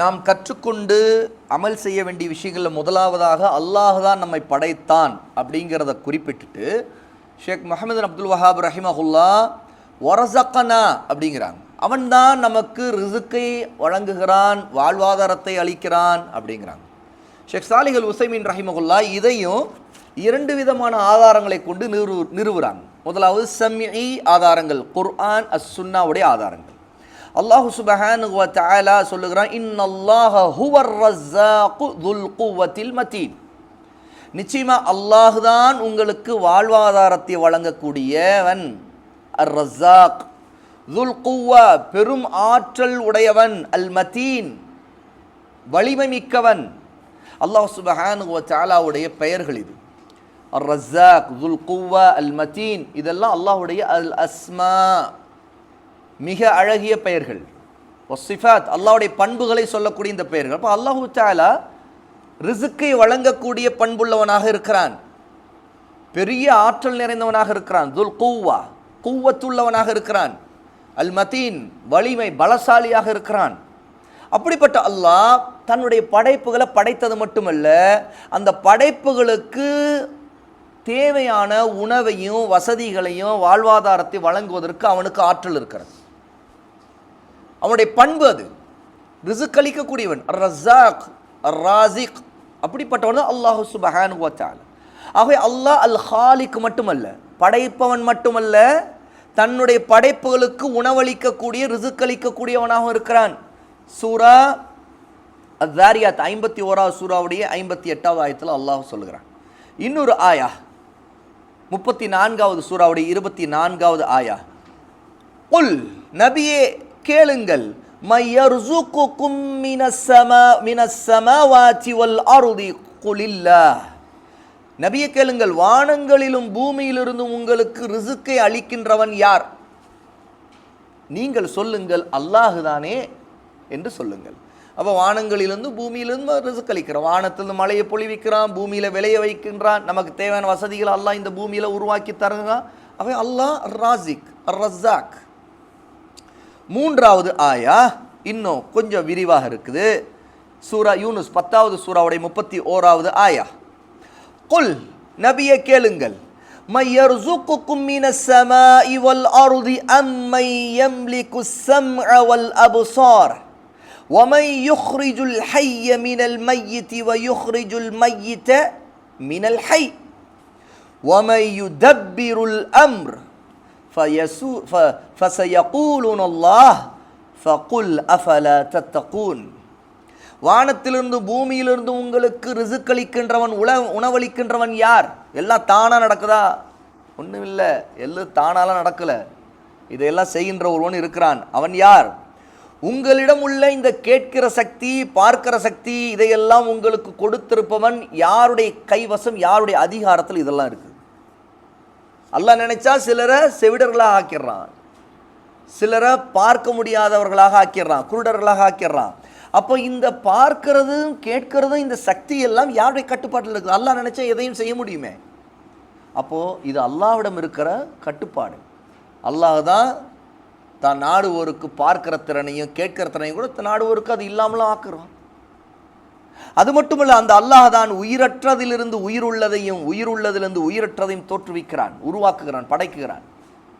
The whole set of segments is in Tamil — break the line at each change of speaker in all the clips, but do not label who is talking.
நாம் கற்றுக்கொண்டு அமல் செய்ய வேண்டிய விஷயங்களில் முதலாவதாக அல்லாஹ் தான் நம்மை படைத்தான் அப்படிங்கிறத குறிப்பிட்டுட்டு ஷேக் முகமது அப்துல் வஹாப் ரஹிமஹுல்லா ஒரசக்கனா அப்படிங்கிறாங்க. அவன்தான் நமக்கு ரிசுக்கை வழங்குகிறான் வாழ்வாதாரத்தை அளிக்கிறான் அப்படிங்கிறாங்க. ஷேக் சாலிஹல் உசைமின் ரஹிமகுல்லா இதையும் இரண்டு விதமான ஆதாரங்களை கொண்டு நிறு நிறுவுறாங்க. முதலாவது சம்இ ஆதாரங்கள் குர்ஆன் அஸ் சுன்னாவுடைய ஆதாரங்கள். அல்லாஹு சுபஹானு தாலா சொல்லுகிறான் சொல்லுகிறான் இன்னல்லாஹ ஹுவர் ரஸ்ஸாகு துல் குவத்தில் மதீன் நிச்சயமா அல்லாஹ் தான் உங்களுக்கு வாழ்வாதாரத்தை வழங்கக்கூடியவன். அர் ரஸ்ஸாக் துல் குவா பெரும் ஆற்றல் உடையவன். அல் மதீன் வலிமை மிக்கவன். அல்லாஹ் சுபஹானு தாலாவுடைய பெயர்கள் இது. அர் ரஸ்ஸாக் துல் குவா அல் மதீன் இதெல்லாம் அல்லாஹுடைய அல் அஸ்மா. மிக அழகிய பெயர்கள். ஒசிஃபாத் அல்லாஹ்வுடைய பண்புகளை சொல்லக்கூடிய இந்த பெயர்கள். அப்போ அல்லாஹூ தாலா ரிசுக்கை வழங்கக்கூடிய பண்புள்ளவனாக இருக்கிறான். பெரிய ஆற்றல் நிறைந்தவனாக இருக்கிறான். துல் கூவா கூவத்துள்ளவனாக இருக்கிறான். அல் மதீன் வலிமை பலசாலியாக இருக்கிறான். அப்படிப்பட்ட அல்லாஹ் தன்னுடைய படைப்புகளை படைத்தது மட்டுமல்ல அந்த படைப்புகளுக்கு தேவையான உணவையும் வசதிகளையும் வாழ்வாதாரத்தை வழங்குவதற்கு அவனுக்கு ஆற்றல் இருக்கிறது. அவனுடைய பண்பு அது. ரிசுக் அளிக்கக்கூடியவன். ரசாக் ராசிக் அப்படிப்பட்டவன் தான் அல்லாஹு சுபஹான் வத்தால் ஆகவே அல்லாஹ் அல் ஹாலிக் மட்டுமல்ல படைப்பவன் மட்டுமல்ல தன்னுடைய படைப்புகளுக்கு உணவளிக்கக்கூடிய ரிசுக் அளிக்கக்கூடியவனாகவும் இருக்கிறான். சூரா அத்தாரியாத் ஐம்பத்தி ஓராவது சூறாவுடைய ஐம்பத்தி எட்டாவது ஆயத்தில் அல்லாஹ் சொல்லுகிறான். இன்னொரு ஆயா முப்பத்தி நான்காவது சூறாவுடைய இருபத்தி நான்காவது ஆயா. உல் நபியே கேளுங்கள். மையர்சுக்குக்கும் மினஸ்ஸமா மினஸ்ஸமாவாதி வல் அருதி குலில்லாஹ். நபிய கேளுங்கள். வானங்களிலும் பூமியிலிருந்தும் உங்களுக்கு ரிசுக்கை அளிக்கின்றவன் யார்? நீங்கள் சொல்லுங்கள். அல்லாஹ் தானே என்று சொல்லுங்கள். அப்போ வானங்களிலிருந்து பூமியிலிருந்து ரிசுக் அளிக்கிறான். வானத்திலிருந்து மழையை பொழிவிக்கிறான். பூமியில் விளைய வைக்கின்றான். நமக்கு தேவையான வசதிகளை அல்லாஹ் இந்த பூமியில் உருவாக்கி தருகிறான். அவன் அல்லாஹ் ராசிக் ரஸாக் மூன்றாவது ஆயா இன்னும் கொஞ்சம் விரிவாக இருக்குது சூரா யூனுஸ் பத்தாவது சூறாவுடைய முப்பத்தி ஓராவது ஆயா குல் நபியை கேளுங்கள் من يرزقكم من السماء والأرض أم من يملك السمع والأبصار ومن يخرج الحي من الميت ويخرج الميت من الحي ومن يدبر الأمر வானத்திலிருந்து பூமியிலிருந்து உங்களுக்கு ரிசுக்களிக்கின்றவன் உல உணவளிக்கின்றவன் யார்? எல்லாம் தானாக நடக்குதா? ஒன்றும் இல்லை எல்லாம் தானாலாம் நடக்கலை. இதையெல்லாம் செய்கின்ற ஒருவன் இருக்கிறான். அவன் யார்? உங்களிடம் உள்ள இந்த கேட்கிற சக்தி பார்க்கிற சக்தி இதையெல்லாம் உங்களுக்கு கொடுத்திருப்பவன் யாருடைய கைவசம் யாருடைய அதிகாரத்தில் இதெல்லாம் இருக்குது அல்லாஹ் நினைச்சா சிலரை செவிடர்களாக ஆக்கிடுறான். சிலரை பார்க்க முடியாதவர்களாக ஆக்கிடுறான் குருடர்களாக ஆக்கிடுறான். அப்போ இந்த பார்க்கறதும் கேட்கறதும் இந்த சக்தி எல்லாம் யாருடைய கட்டுப்பாட்டில் இருக்குது? அல்லாஹ் நினைச்சா எதையும் செய்ய முடியுமே. அப்போது இது அல்லாவிடம் இருக்கிற கட்டுப்பாடு. அல்லாஹ் தான் தான் நாடுவோருக்கு பார்க்கிற திறனையும் கேட்கிற திறனையும் கூட நாடுவோருக்கு அது இல்லாமலும் ஆக்குறான். அது மட்டுமல்ல அந்த அல்லாஹ் தான் உயிரற்றதிலிருந்து உயிர் உள்ளதையும் உயிர் உள்ளதிலிருந்து உயிரற்றதையும் தோற்றுவிக்கிறான் உருவாக்குகிறான் படைக்குகிறான்.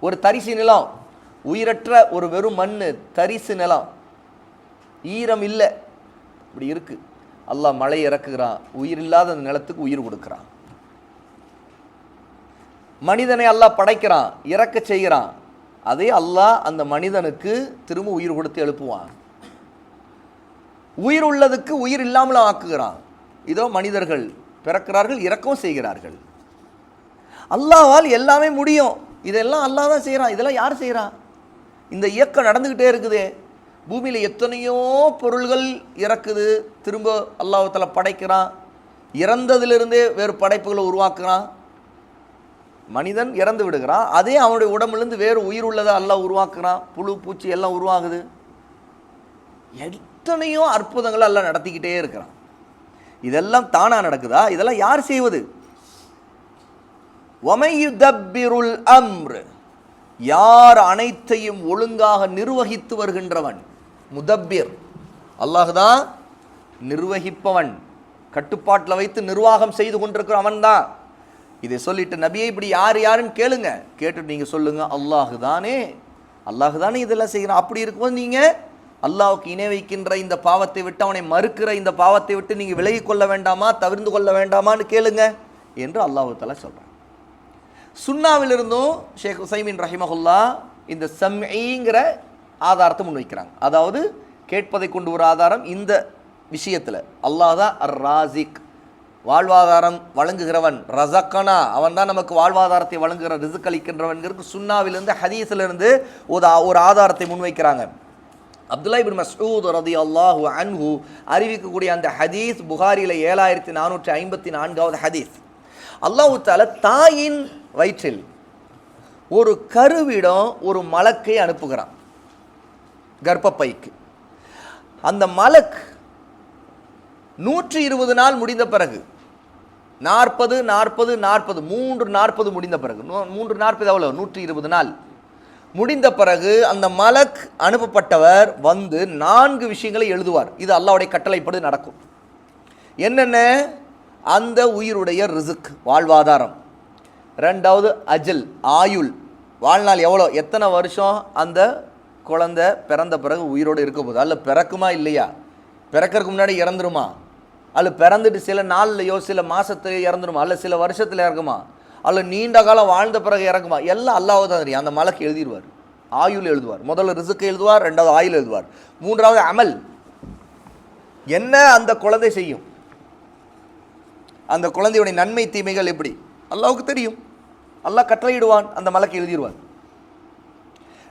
ஒரு தரிசு நிலம் உயிரற்ற ஒரு வெறும் மண் தரிசு நிலம். ஈரம் இல்லை. இப்படி இருக்கு. அல்லாஹ் மழை இறக்குகிறான் உயிர் இல்லாத அந்த நிலத்துக்கு உயிர் கொடுக்குறான். மனிதனை அல்லாஹ் படைக்கிறான் இறக்க செய்கிறான். அதே அல்லாஹ் அந்த மனிதனுக்கு திரும்ப உயிர் கொடுத்து எழுப்புவான். உயிர் உள்ளதுக்கு உயிர் இல்லாமல் ஆக்குகிறான். இதோ மனிதர்கள் பிறக்கிறார்கள் இறக்கவும் செய்கிறார்கள். அல்லாவால் எல்லாமே முடியும். இதெல்லாம் அல்லாஹ் தான் செய்கிறான். இதெல்லாம் யார் செய்கிறான் இந்த இயக்கம் நடந்துக்கிட்டே இருக்குதே. பூமியில் எத்தனையோ பொருள்கள் இறக்குது. திரும்ப அல்லாஹத்தில் படைக்கிறான். இறந்ததிலிருந்தே வேறு படைப்புகளை உருவாக்குறான். மனிதன் இறந்து விடுகிறான். அதே அவனுடைய உடம்புலேருந்து வேறு உயிர் உள்ளதை அல்லா உருவாக்குறான். புழு பூச்சி எல்லாம் உருவாகுது. எத்தனையோ அற்புதங்களை எல்லாம் நடத்திக்கிட்டே இருக்கிறான். இதெல்லாம் தானாக நடக்குதா? இதெல்லாம் யார் செய்வது? ஒமையுதப்பிருள் அம்ரு. யார் அனைத்தையும் ஒழுங்காக நிர்வகித்து வருகின்றவன்? முதப்பிர். அல்லாஹுதான் நிர்வகிப்பவன். கட்டுப்பாட்டில் வைத்து நிர்வாகம் செய்து கொண்டிருக்கிற அவன்தான். இதை சொல்லிட்டு நபியை இப்படி யார் யாருன்னு கேளுங்க. கேட்டுட்டு நீங்கள் சொல்லுங்க. அல்லாஹு தானே. அல்லாஹு தானே இதெல்லாம் செய்கிறான். அப்படி இருக்கும்போது நீங்கள் அல்லாவுக்கு இணை வைக்கின்ற இந்த பாவத்தை விட்டு அவனை மறுக்கிற இந்த பாவத்தை விட்டு நீங்கள் விலகி கொள்ள வேண்டாமா? தவிர்ந்து கொள்ள வேண்டாமான்னு கேளுங்க என்று அல்லாஹு தஆலா சொல்கிறான் சுன்னாவிலிருந்தும் ஷேக் உசைமின் ரஹிமஹுல்லா இந்த சம்இங்கிற ஆதாரத்தை முன்வைக்கிறாங்க. அதாவது கேட்பதை கொண்டு ஒரு ஆதாரம் இந்த விஷயத்தில். அல்லாஹ் தான் அர் ராசிக் வாழ்வாதாரம் வழங்குகிறவன் ரசக்கனா அவன் தான் நமக்கு வாழ்வாதாரத்தை வழங்குகிற ரிசுக் அளிக்கின்றவன்கிறது சுன்னாவிலிருந்து ஹதீஸிலிருந்து ஒரு ஒரு ஆதாரத்தை முன்வைக்கிறாங்க. அப்துல்லா இபின் மசூத் ரதி அல்லாஹு அன்ஹு அறிவிக்கக்கூடிய அந்த ஹதீஸ் புகாரியில் ஏழாயிரத்தி நானூற்றி ஐம்பத்தி நான்காவது ஹதீஸ். அல்லாஹு தால தாயின் வயிற்றில் ஒரு கருவிடம் ஒரு மலக்கை அனுப்புகிறான். கர்ப்பப்பைக்கு. அந்த மலக் நூற்றி இருபது நாள் முடிந்த பிறகு நாற்பது நாற்பது நாற்பது மூன்று நாற்பது முடிந்த பிறகு மூன்று நாற்பது எவ்வளோ நூற்றி இருபது நாள். முடிந்த பிறகு அந்த மலக் அனுப்பப்பட்டவர் வந்து நான்கு விஷயங்களை எழுதுவார். இது அல்லாவுடைய கட்டளைப்படி நடக்கும். என்னென்ன? அந்த உயிருடைய ரிசுக் வாழ்வாதாரம். ரெண்டாவது அஜல் ஆயுள். வாழ்நாள் எவ்வளோ? எத்தனை வருஷம்? அந்த குழந்தை பிறந்த பிறகு உயிரோடு இருக்க போகுது. அல்ல பிறக்குமா இல்லையா? பிறக்கறதுக்கு முன்னாடி இறந்துருமா? அல்ல பிறந்துட்டு சில நாள்லையோ சில மாதத்துலையோ இறந்துருமா? அல்ல சில வருஷத்தில் இறக்குமா? அல்ல நீண்ட காலம் வாழ்ந்த பிறகு இறக்குமா எல்லாம் அல்லாஹ் தான் தெரியும். அந்த மலக்கு எழுதிடுவார். ஆயுள் எழுதுவார். முதல்ல ரிசுக்கு எழுதுவார் ரெண்டாவது ஆயுள் எழுதுவார். மூன்றாவது அமல். என்ன அந்த குழந்தை செய்யும்? அந்த குழந்தையுடைய நன்மை தீமைகள் எப்படி? அல்லாவுக்கு தெரியும். அல்லாஹ் கட்டளையிடுவான் அந்த மலக்கு எழுதிடுவான்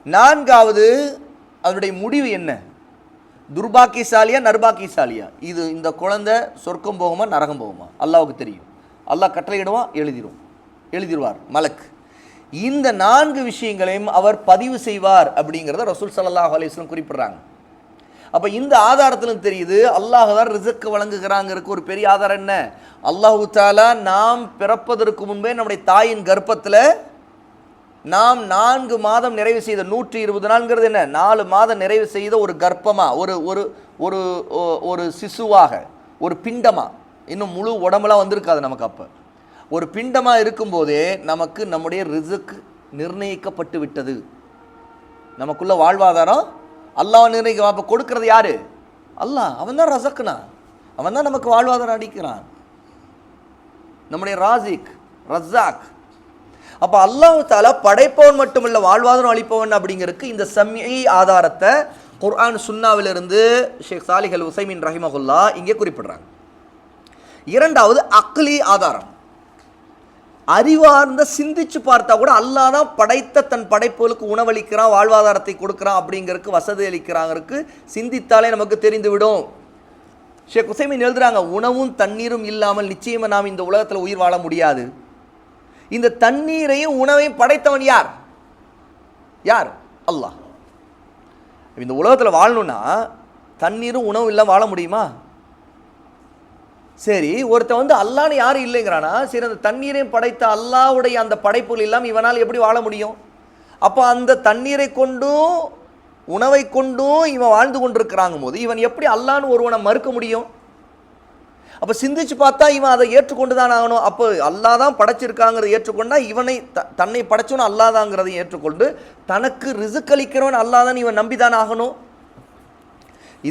நான்காவது அதனுடைய முடிவு என்ன? துர்பாக்கியசாலியா நர்பாக்கியசாலியா இது இந்த குழந்தை சொர்க்கம் போகுமா நரகம் போகுமா? அல்லாவுக்கு தெரியும். அல்லாஹ் கட்டளையிடுவான் எழுதிடுவோம் எழுதிடுவார் மலக். இந்த நான்கு விஷயங்களையும் அவர் பதிவு செய்வார் அப்படிங்கிறத ரசூல் சல்லாஹ் அலிஸ்லம் குறிப்பிட்றாங்க குறிப்பிடுறாங்க. அப்போ இந்த ஆதாரத்திலும் தெரியுது அல்லாஹ் தான் ரிசக்கு வழங்குகிறாங்கிறதுக்கு ஒரு பெரிய ஆதாரம் என்ன? அல்லாஹு தாலா நாம் பிறப்பதற்கு முன்பே நம்முடைய தாயின் கர்ப்பத்தில் நாம் நான்கு மாதம் நிறைவு செய்த நூற்றி இருபது நாள்ங்கிறது என்ன? நாலு மாதம் நிறைவு செய்த ஒரு கர்ப்பமாக ஒரு ஒரு ஒரு ஒரு சிசுவாக ஒரு பிண்டமாக இன்னும் முழு உடம்புலாம் வந்திருக்காது நமக்கு அப்போ. ஒரு பிண்டமாக இருக்கும்போதே நமக்கு நம்முடைய ரிசுக் நிர்ணயிக்கப்பட்டு விட்டது நமக்குள்ள வாழ்வாதாரம் அல்லாஹ் நிர்ணயிக்க அப்போ கொடுக்கறது யாரு? அல்லாஹ். அவன் தான் ரசக்குனா. அவன் தான் நமக்கு வாழ்வாதாரம் அடிக்கிறான் நம்முடைய ராசிக் ரஸாக் அப்போ அல்லாஹ் தாலா படைப்பவன் மட்டுமல்ல வாழ்வாதாரம் அளிப்பவன் அப்படிங்கிறதுக்கு இந்த சம்இ ஆதாரத்தை குர்ஆன் சுன்னாவிலிருந்து ஷேக் சாலிகல் உசைமின் ரஹிமகுல்லா இங்கே குறிப்பிடுறாங்க. இரண்டாவது அக்லி ஆதாரம். அறிவார்ந்த சிந்திச்சு பார்த்தா கூட அல்லாஹ் தான் படைத்த தன் படைப்புகளுக்கு உணவளிக்கிறான் வாழ்வாதாரத்தை கொடுக்குறான் அப்படிங்கிறதுக்கு வசதி அளிக்கிறாங்கிறதுக்கு சிந்தித்தாலே நமக்கு தெரிந்துவிடும். ஷேக் குசைமின் எழுதுறாங்க உணவும் தண்ணீரும் இல்லாமல் நிச்சயமாக நாம் இந்த உலகத்தில் உயிர் வாழ முடியாது. இந்த தண்ணீரையும் உணவையும் படைத்தவன் யார்? யார்? அல்லாஹ். இந்த உலகத்தில் வாழணும்னா தண்ணீரும் உணவும் இல்லாமல் வாழ முடியுமா? சரி ஒருத்தன் வந்து அல்லான்னு யாரும் இல்லைங்கிறானா சரி அந்த தண்ணீரையும் படைத்த அல்லாவுடைய அந்த படைப்புகள் இல்லாமல் இவனால் எப்படி வாழ முடியும்? அப்போ அந்த தண்ணீரை கொண்டும் உணவை கொண்டும் இவன் வாழ்ந்து கொண்டிருக்கிறாங்க போது இவன் எப்படி அல்லான்னு ஒருவனை மறுக்க முடியும்? அப்போ சிந்திச்சு பார்த்தா இவன் அதை ஏற்றுக்கொண்டு தான் ஆகணும். அப்போ அல்லா தான் படைச்சிருக்காங்கிறத ஏற்றுக்கொண்டா இவனை த தன்னை படைச்சவன் அல்லாதாங்கிறதையும் ஏற்றுக்கொண்டு தனக்கு ரிசுக் அளிக்கிறவன் தான் இவன் நம்பிதான் ஆகணும்.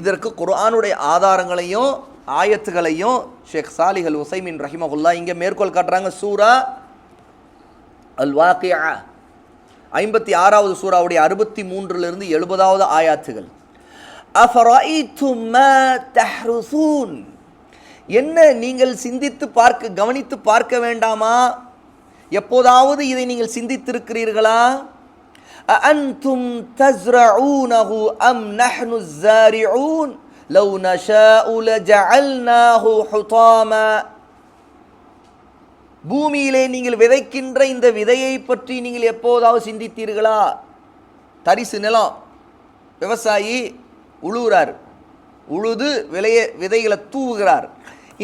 இதற்கு குரானுடைய ஆதாரங்களையும் ஆயத்துகளையும் ஷேக் சாலிஹல் உசைமின் ரஹிமகுல்லா இங்கே மேற்கோள் காட்டுறாங்க. சூரா அல் வாக்கியா ஐம்பத்தி ஆறாவது சூறாவுடைய அறுபத்தி மூன்றிலிருந்து எழுபதாவது ஆயாத்துகள். என்ன நீங்கள் சிந்தித்து பார்க்க கவனித்து பார்க்க வேண்டாமா? எப்போதாவது இதை நீங்கள் சிந்தித்திருக்கிறீர்களா? அன்தும் தஸ்ரூனஹு அம் நஹ்னு ஜாரிஊன் லவ் நஷாஉல ஜஅல்நாஹு ஹுதாமா. பூமியிலே நீங்கள் விதைக்கின்ற இந்த விதையை பற்றி நீங்கள் எப்போதாவது சிந்தித்தீர்களா? தரிசு நிலம். விவசாயி உழுகிறார் உழுது விளைய விதைகளை தூவுகிறார்.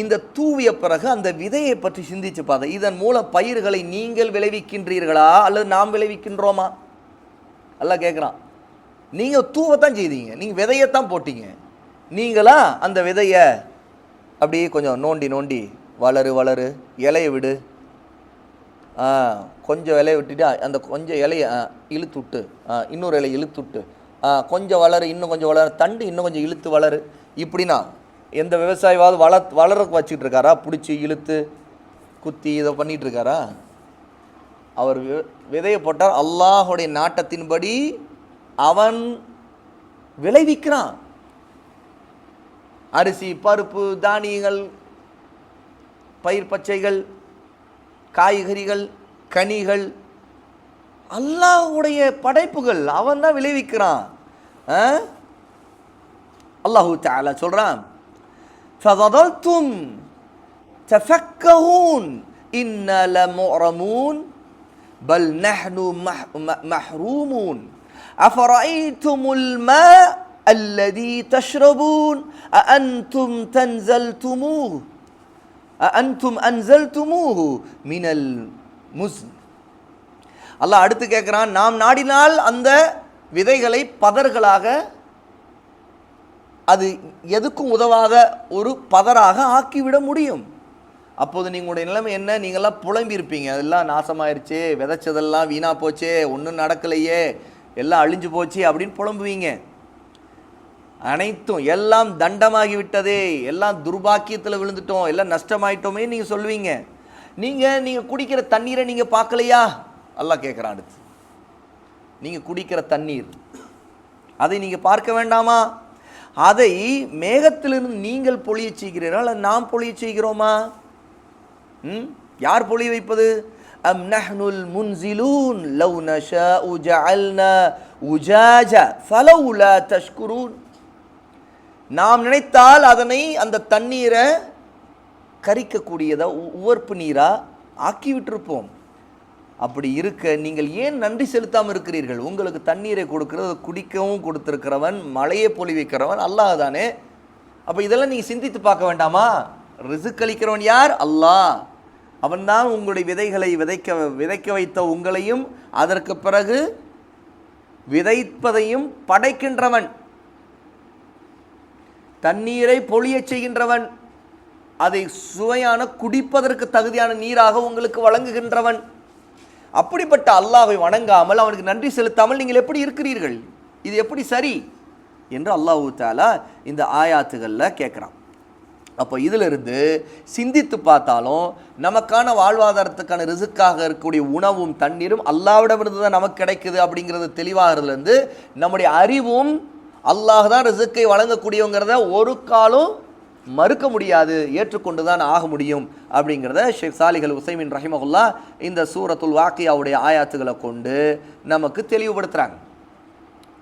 இந்த தூவிய பிறகு அந்த விதையை பற்றி சிந்திச்சு பார்த்தா இதன் மூலம் பயிர்களை நீங்கள் விளைவிக்கின்றீர்களா? அல்லது நாம் விளைவிக்கின்றோமா? எல்லாம் கேட்குறான் நீங்கள் தூவத்தான் செய்தீங்க. நீங்கள் விதையைத்தான் போட்டீங்க. நீங்களா அந்த விதையை? அப்படியே கொஞ்சம் நோண்டி நோண்டி வளரு வளரு இலையை விடு. ஆ கொஞ்சம் இலையை விட்டுட்டு அந்த கொஞ்சம் இலையை இழுத்து விட்டு ஆ, இன்னொரு இலையை இழுத்து விட்டு ஆ, கொஞ்சம் வளரு இன்னும் கொஞ்சம் வளரு தண்டு இன்னும் கொஞ்சம் இழுத்து வளரு. இப்படின்னா எந்த விவசாயியாவது வள வளரக்கு வச்சுக்கிட்டு இருக்காரா பிடிச்சி இழுத்து குத்தி இதை பண்ணிகிட்டு இருக்காரா அவர் வி- விதையை போட்டார் அல்லாஹுடைய நாட்டத்தின்படி அவன் விளைவிக்கிறான். அரிசி பருப்பு தானியங்கள் பயிர் பச்சைகள் காய்கறிகள் கனிகள் அல்லாஹ்வுடைய படைப்புகள் அவன் தான் விளைவிக்கிறான் ஆ? அல்லாஹு தஆலா சொல்றான் فَظَلَلْتُمْ تَفَكَّهُونَ إِنَّا لَمُغْرَمُونَ بَلْ نَحْنُ مح- م- محرومون أَفَرَأَيْتُمُ الْمَاءَ அல்லதி தஷ்ரபூன் அன்தும் தன்சல்துமூ அன்தும் அன்சல்துமூஹு மினல் முஸ் அல்லாஹ் அடுத்து கேட்குறான் நாம் நாடினால் அந்த விதைகளை பதர்களாக அது எதுக்கும் உதவாத ஒரு பதராக ஆக்கிவிட முடியும். அப்போது நீங்களுடைய நிலைமை என்ன? நீங்கள்லாம் புலம்பியிருப்பீங்க. அதெல்லாம் நாசமாயிருச்சு விதைச்சதெல்லாம் வீணாக போச்சே ஒன்றும் நடக்கலையே எல்லாம் அழிஞ்சு போச்சு அப்படின்னு புலம்புவீங்க. அனைத்தும் எல்லாம் தண்டமாகி விட்டதே எல்லாம் துர்பாக்கியத்தில் விழுந்துட்டோம். எல்லாம் நஷ்டமாயிட்டோமே நீங்கள் சொல்லுவீங்க. நீங்கள் நீங்கள் குடிக்கிற தண்ணீரை நீங்கள் பார்க்கலையா? அல்லாஹ் கேட்குறான் அடுத்து. நீங்கள் குடிக்கிற தண்ணீர். அதை நீங்கள் பார்க்க வேண்டாமா? அதை மேகத்திலிருந்து நீங்கள் பொழிய செய்கிறீர்கள்? நாம் பொழிய செய்கிறோமா? ம்? யார் பொழிய வைப்பது? அம் நஹ்னுல் முன்சிலூன். லவ் நஷாஉ ஜஅல்னா உஜாஜ. ஃபலவுல தஷ்குரூன். நாம் நினைத்தால் அதனை அந்த தண்ணீரை கரிக்கக்கூடியதாக உ- உவர்ப்பு நீராக ஆக்கிவிட்டிருப்போம். அப்படி இருக்க நீங்கள் ஏன் நன்றி செலுத்தாமல் இருக்கிறீர்கள்? உங்களுக்கு தண்ணீரை கொடுக்கிறது குடிக்கவும் கொடுத்துருக்கிறவன் மழையை பொழிவிக்கிறவன் அல்லாஹ் தானே. அப்போ இதெல்லாம் நீங்கள் சிந்தித்து பார்க்க வேண்டாமா? ரிசுக் அளிக்கிறவன் யார்? அல்லாஹ். அவன்தான் உங்களுடைய விதைகளை விதைக்க விதைக்க வைத்த உங்களையும் அதற்கு பிறகு விதைப்பதையும் படைக்கின்றவன். தண்ணீரை பொழியச் செய்கின்றவன் அதை சுவையான குடிப்பதற்கு தகுதியான நீராக உங்களுக்கு வழங்குகின்றவன். அப்படிப்பட்ட அல்லாஹை வணங்காமல் அவனுக்கு நன்றி செலுத்தாமல் நீங்கள் எப்படி இருக்கிறீர்கள்? இது எப்படி சரி? என்று அல்லாஹூ தாலா இந்த ஆயாத்துகளில் கேட்குறான். அப்போ இதிலிருந்து சிந்தித்து பார்த்தாலும் நமக்கான வாழ்வாதாரத்துக்கான ரிசுக்காக இருக்கக்கூடிய உணவும் தண்ணீரும் அல்லாவிடமிருந்து தான் நமக்கு கிடைக்குது அப்படிங்கிறது தெளிவாகிறதுலேருந்து நம்முடைய அறிவும் அல்லாஹ் தான் ரிசுக்கை வழங்கக்கூடியவங்கிறத ஒரு காலம் மறுக்க முடியாது ஏற்றுக்கொண்டு தான் ஆக முடியும் அப்படிங்கிறத ஷேக் சாலிகள் உசைமின் ரஹிமகுல்லா இந்த சூரத்துல் வாக்கியாவுடைய ஆயாத்துகளை கொண்டு நமக்கு தெளிவுபடுத்துகிறாங்க